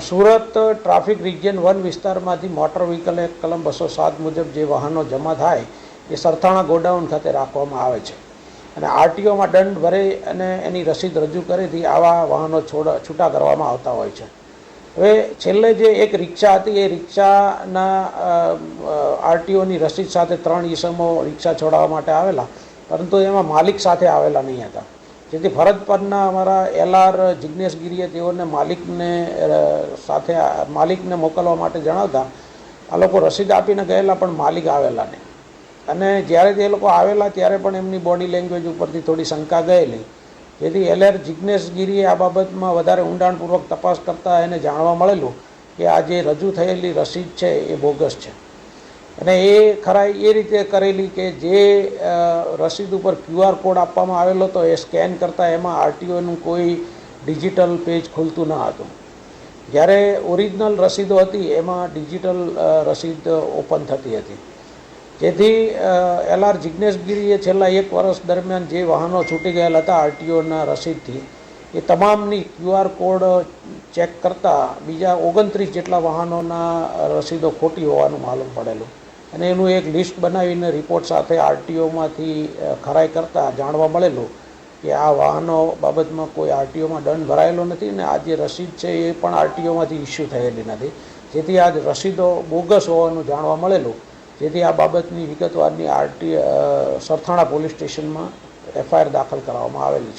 Surat traffic region one વિસ્તારમાંથી motor vehicle એક કલમ બસો સાત મુજબ જે વાહનો જમા થાય એ સરથાણા ગોડાઉન ખાતે રાખવામાં આવે છે. અને આરટીઓમાં દંડ ભરે અને એની રસીદ રજૂ કરીથી આવા વાહનો છોડ, છૂટા કરવામાં આવતા હોય છે. હવે છેલ્લે જે એક રિક્ષા હતી, એ રિક્ષાના આરટીઓની રસીદ સાથે ત્રણ ઈસમો રિક્ષા છોડાવવા માટે આવેલા, પરંતુ એમાં માલિક સાથે આવેલા નહીં હતા. જેથી ફરજ પરના અમારા એલઆર જિજ્ઞેશ ગીરીએ તેઓને માલિકને સાથે માલિકને મોકલવા માટે જણાવતા, આ લોકો રસીદ આપીને ગયેલા, પણ માલિક આવેલા નહીં. અને જ્યારે તે લોકો આવેલા, ત્યારે પણ એમની બોડી લેંગ્વેજ ઉપરથી થોડી શંકા ગયેલી. જેથી એલઆર જિજ્ઞેશ ગીરીએ આ બાબતમાં વધારે ઊંડાણપૂર્વક તપાસ કરતાં એને જાણવા મળેલું કે આ જે રજૂ થયેલી રસીદ છે, એ બોગસ છે. અને એ ખરા એ રીતે કરેલી કે જે રસીદ ઉપર ક્યુઆર કોડ આપવામાં આવેલો હતો, એ સ્કેન કરતાં એમાં આરટીઓનું કોઈ ડિજિટલ પેજ ખુલતું ન હતું. જ્યારે ઓરિજિનલ રસીદો હતી, એમાં ડિજિટલ રસીદ ઓપન થતી હતી. જેથી એલઆર જિજ્ઞેશગીરીએ છેલ્લા એક વર્ષ દરમિયાન જે વાહનો છૂટી ગયેલા હતા આરટીઓના રસીદથી, એ તમામની ક્યુઆર કોડ ચેક કરતાં બીજા ઓગણત્રીસ જેટલા વાહનોના રસીદો ખોટી હોવાનું માલુમ પડેલું. અને એનું એક લિસ્ટ બનાવીને રિપોર્ટ સાથે આરટીઓમાંથી ખરાઈ કરતાં જાણવા મળેલું કે આ વાહનો બાબતમાં કોઈ આરટીઓમાં દંડ ભરાયેલો નથી ને આ જે રસીદ છે એ પણ આરટીઓમાંથી ઇસ્યુ થયેલી નથી. જેથી આ રસીદો બોગસ હોવાનું જાણવા મળેલું. જેથી આ બાબતની વિગતવારની આરટી સરથાણા પોલીસ સ્ટેશનમાં એફઆઈઆર દાખલ કરવામાં આવેલી છે.